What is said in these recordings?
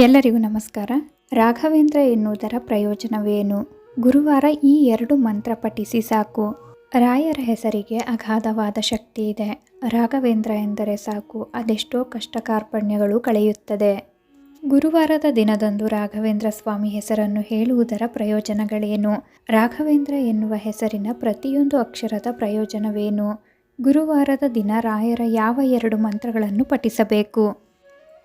ಎಲ್ಲರಿಗೂ ನಮಸ್ಕಾರ. ರಾಘವೇಂದ್ರ ಎನ್ನುವುದರ ಪ್ರಯೋಜನವೇನು? ಗುರುವಾರ ಈ ಎರಡು ಮಂತ್ರ ಪಠಿಸಿ ಸಾಕು. ರಾಯರ ಹೆಸರಿಗೆ ಅಗಾಧವಾದ ಶಕ್ತಿ ಇದೆ. ರಾಘವೇಂದ್ರ ಎಂದರೆ ಸಾಕು. ಅದೆಷ್ಟೋ ಕಷ್ಟ ಕಾರ್ಪಣ್ಯಗಳು ಕಳೆಯುತ್ತದೆ. ಗುರುವಾರದ ದಿನದಂದು ರಾಘವೇಂದ್ರ ಸ್ವಾಮಿ ಹೆಸರನ್ನು ಹೇಳುವುದರ ಪ್ರಯೋಜನಗಳೇನು? ರಾಘವೇಂದ್ರ ಎನ್ನುವ ಹೆಸರಿನ ಪ್ರತಿಯೊಂದು ಅಕ್ಷರದ ಪ್ರಯೋಜನವೇನು? ಗುರುವಾರದ ದಿನ ರಾಯರ ಯಾವ ಎರಡು ಮಂತ್ರಗಳನ್ನು ಪಠಿಸಬೇಕು?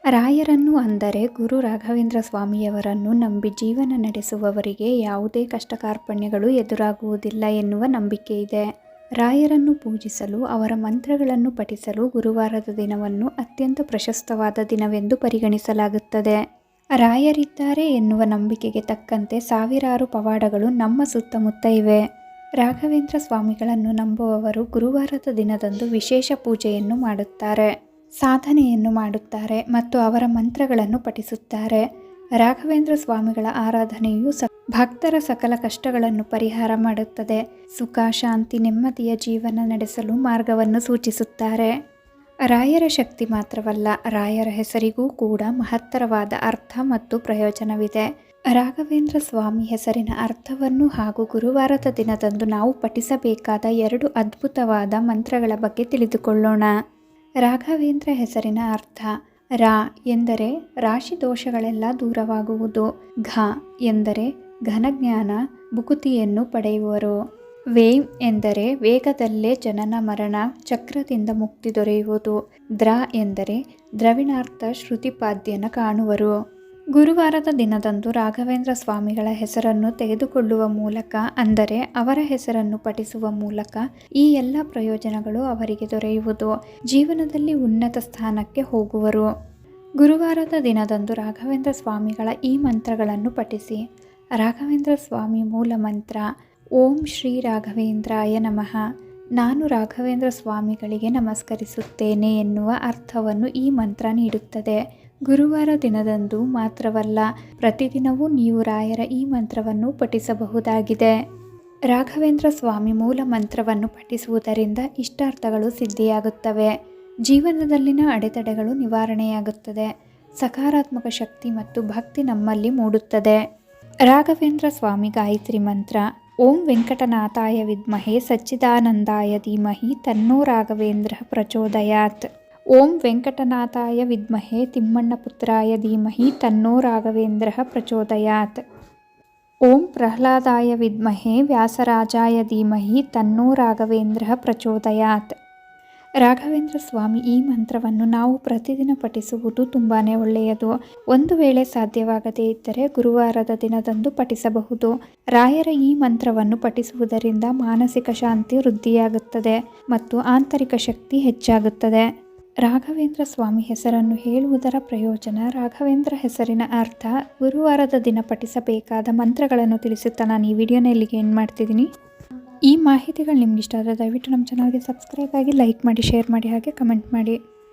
ರಾಯರನ್ನು ಅಂದರೆ ಗುರು ರಾಘವೇಂದ್ರ ಸ್ವಾಮಿಯವರನ್ನು ನಂಬಿ ಜೀವನ ನಡೆಸುವವರಿಗೆ ಯಾವುದೇ ಕಷ್ಟ ಕಾರ್ಪಣ್ಯಗಳು ಎದುರಾಗುವುದಿಲ್ಲ ಎನ್ನುವ ನಂಬಿಕೆ ಇದೆ. ರಾಯರನ್ನು ಪೂಜಿಸಲು, ಅವರ ಮಂತ್ರಗಳನ್ನು ಪಠಿಸಲು ಗುರುವಾರದ ದಿನವನ್ನು ಅತ್ಯಂತ ಪ್ರಶಸ್ತವಾದ ದಿನವೆಂದು ಪರಿಗಣಿಸಲಾಗುತ್ತದೆ. ರಾಯರಿದ್ದಾರೆ ಎನ್ನುವ ನಂಬಿಕೆಗೆ ತಕ್ಕಂತೆ ಸಾವಿರಾರು ಪವಾಡಗಳು ನಮ್ಮ ಸುತ್ತಮುತ್ತ ಇವೆ. ರಾಘವೇಂದ್ರ ಸ್ವಾಮಿಗಳನ್ನು ನಂಬುವವರು ಗುರುವಾರದ ದಿನದಂದು ವಿಶೇಷ ಪೂಜೆಯನ್ನು ಮಾಡುತ್ತಾರೆ. ಸಾಧನೆಯನ್ನು ಮಾಡುತ್ತಾರೆ ಮತ್ತು ಅವರ ಮಂತ್ರಗಳನ್ನು ಪಠಿಸುತ್ತಾರೆ. ರಾಘವೇಂದ್ರ ಸ್ವಾಮಿಗಳ ಆರಾಧನೆಯು ಸ ಭಕ್ತರ ಸಕಲ ಕಷ್ಟಗಳನ್ನು ಪರಿಹಾರ ಮಾಡುತ್ತದೆ. ಸುಖ, ಶಾಂತಿ, ನೆಮ್ಮದಿಯ ಜೀವನ ನಡೆಸಲು ಮಾರ್ಗವನ್ನು ಸೂಚಿಸುತ್ತಾರೆ. ರಾಯರ ಶಕ್ತಿ ಮಾತ್ರವಲ್ಲ, ರಾಯರ ಹೆಸರಿಗೂ ಕೂಡ ಮಹತ್ತರವಾದ ಅರ್ಥ ಮತ್ತು ಪ್ರಯೋಜನವಿದೆ. ರಾಘವೇಂದ್ರ ಸ್ವಾಮಿ ಹೆಸರಿನ ಅರ್ಥವನ್ನು ಹಾಗೂ ಗುರುವಾರದ ದಿನದಂದು ನಾವು ಪಠಿಸಬೇಕಾದ ಎರಡು ಅದ್ಭುತವಾದ ಮಂತ್ರಗಳ ಬಗ್ಗೆ ತಿಳಿದುಕೊಳ್ಳೋಣ. ರಾಘವೇಂದ್ರ ಹೆಸರಿನ ಅರ್ಥ, ರಾ ಎಂದರೆ ರಾಶಿ ದೋಷಗಳೆಲ್ಲ ದೂರವಾಗುವುದು, ಘ ಎಂದರೆ ಘನಜ್ಞಾನ ಬುಕುತಿಯನ್ನು ಪಡೆಯುವರು. ವೇಮ್ ಎಂದರೆ ವೇಗದಲ್ಲೇ ಜನನ ಮರಣ ಚಕ್ರದಿಂದ ಮುಕ್ತಿ ದೊರೆಯುವುದು, ದ್ರ ಎಂದರೆ ದ್ರವಿಣಾರ್ಥ ಶ್ರುತಿಪಾದ್ಯನ ಕಾಣುವರು. ಗುರುವಾರದ ದಿನದಂದು ರಾಘವೇಂದ್ರ ಸ್ವಾಮಿಗಳ ಹೆಸರನ್ನು ತೆಗೆದುಕೊಳ್ಳುವ ಮೂಲಕ, ಅಂದರೆ ಅವರ ಹೆಸರನ್ನು ಪಠಿಸುವ ಮೂಲಕ, ಈ ಎಲ್ಲ ಪ್ರಯೋಜನಗಳು ಅವರಿಗೆ ದೊರೆಯುವುದು. ಜೀವನದಲ್ಲಿ ಉನ್ನತ ಸ್ಥಾನಕ್ಕೆ ಹೋಗುವರು. ಗುರುವಾರದ ದಿನದಂದು ರಾಘವೇಂದ್ರ ಸ್ವಾಮಿಗಳ ಈ ಮಂತ್ರಗಳನ್ನು ಪಠಿಸಿ. ರಾಘವೇಂದ್ರ ಸ್ವಾಮಿ ಮೂಲ ಮಂತ್ರ, ಓಂ ಶ್ರೀ ರಾಘವೇಂದ್ರಾಯ ನಮಃ. ನಾನು ರಾಘವೇಂದ್ರ ಸ್ವಾಮಿಗಳಿಗೆ ನಮಸ್ಕರಿಸುತ್ತೇನೆ ಎನ್ನುವ ಅರ್ಥವನ್ನು ಈ ಮಂತ್ರ ನೀಡುತ್ತದೆ. ಗುರುವಾರ ದಿನದಂದು ಮಾತ್ರವಲ್ಲ, ಪ್ರತಿದಿನವೂ ನೀವು ರಾಯರ ಈ ಮಂತ್ರವನ್ನು ಪಠಿಸಬಹುದಾಗಿದೆ. ರಾಘವೇಂದ್ರ ಸ್ವಾಮಿ ಮೂಲ ಮಂತ್ರವನ್ನು ಪಠಿಸುವುದರಿಂದ ಇಷ್ಟಾರ್ಥಗಳು ಸಿದ್ಧಿಯಾಗುತ್ತವೆ. ಜೀವನದಲ್ಲಿನ ಅಡೆತಡೆಗಳು ನಿವಾರಣೆಯಾಗುತ್ತದೆ. ಸಕಾರಾತ್ಮಕ ಶಕ್ತಿ ಮತ್ತು ಭಕ್ತಿ ನಮ್ಮಲ್ಲಿ ಮೂಡುತ್ತದೆ. ರಾಘವೇಂದ್ರ ಸ್ವಾಮಿ ಗಾಯತ್ರಿ ಮಂತ್ರ, ಓಂ ವೆಂಕಟನಾಥಾಯ ವಿದ್ಮಹೆ ಸಚ್ಚಿದಾನಂದಾಯ ಧೀಮಹಿ ತನ್ನೋ ರಾಘವೇಂದ್ರ ಪ್ರಚೋದಯಾತ್. ಓಂ ವೆಂಕಟನಾಥಾಯ ವಿದ್ಮಹೆ ತಿಮ್ಮಣ್ಣಪುತ್ರಾಯ ಧೀಮಹಿ ತನ್ನೋ ರಾಘವೇಂದ್ರ ಪ್ರಚೋದಯಾತ್. ಓಂ ಪ್ರಹ್ಲಾದಾಯ ವಿದ್ಮಹೆ ವ್ಯಾಸರಾಜಾಯ ಧೀಮಹಿ ತನ್ನೋ ರಾಘವೇಂದ್ರ ಪ್ರಚೋದಯಾತ್. ರಾಘವೇಂದ್ರ ಸ್ವಾಮಿ, ಈ ಮಂತ್ರವನ್ನು ನಾವು ಪ್ರತಿದಿನ ಪಠಿಸುವುದು ತುಂಬಾ ಒಳ್ಳೆಯದು. ಒಂದು ವೇಳೆ ಸಾಧ್ಯವಾಗದೇ ಇದ್ದರೆ ಗುರುವಾರದ ದಿನದಂದು ಪಠಿಸಬಹುದು. ರಾಯರ ಈ ಮಂತ್ರವನ್ನು ಪಠಿಸುವುದರಿಂದ ಮಾನಸಿಕ ಶಾಂತಿ ವೃದ್ಧಿಯಾಗುತ್ತದೆ ಮತ್ತು ಆಂತರಿಕ ಶಕ್ತಿ ಹೆಚ್ಚಾಗುತ್ತದೆ. ರಾಘವೇಂದ್ರ ಸ್ವಾಮಿ ಹೆಸರನ್ನು ಹೇಳುವುದರ ಪ್ರಯೋಜನ. ರಾಘವೇಂದ್ರ ಹೆಸರಿನ ಅರ್ಥ, ಗುರುವಾರದ ದಿನ ಪಠಿಸಬೇಕಾದ ಮಂತ್ರಗಳನ್ನು ತಿಳಿಸುತ್ತಾ ನಾನು ಈ ವಿಡಿಯೋನ ಇಲ್ಲಿಗೆ ಏನು ಮಾಡ್ತಿದ್ದೀನಿ. ಈ ಮಾಹಿತಿಗಳು ನಿಮ್ಗೆ ಇಷ್ಟ ಆದರೆ ದಯವಿಟ್ಟು ನಮ್ಮ ಚಾನಲ್ಗೆ ಸಬ್ಸ್ಕ್ರೈಬ್ ಆಗಿ ಲೈಕ್ ಮಾಡಿ ಶೇರ್ ಮಾಡಿ, ಹಾಗೆ ಕಮೆಂಟ್ ಮಾಡಿ.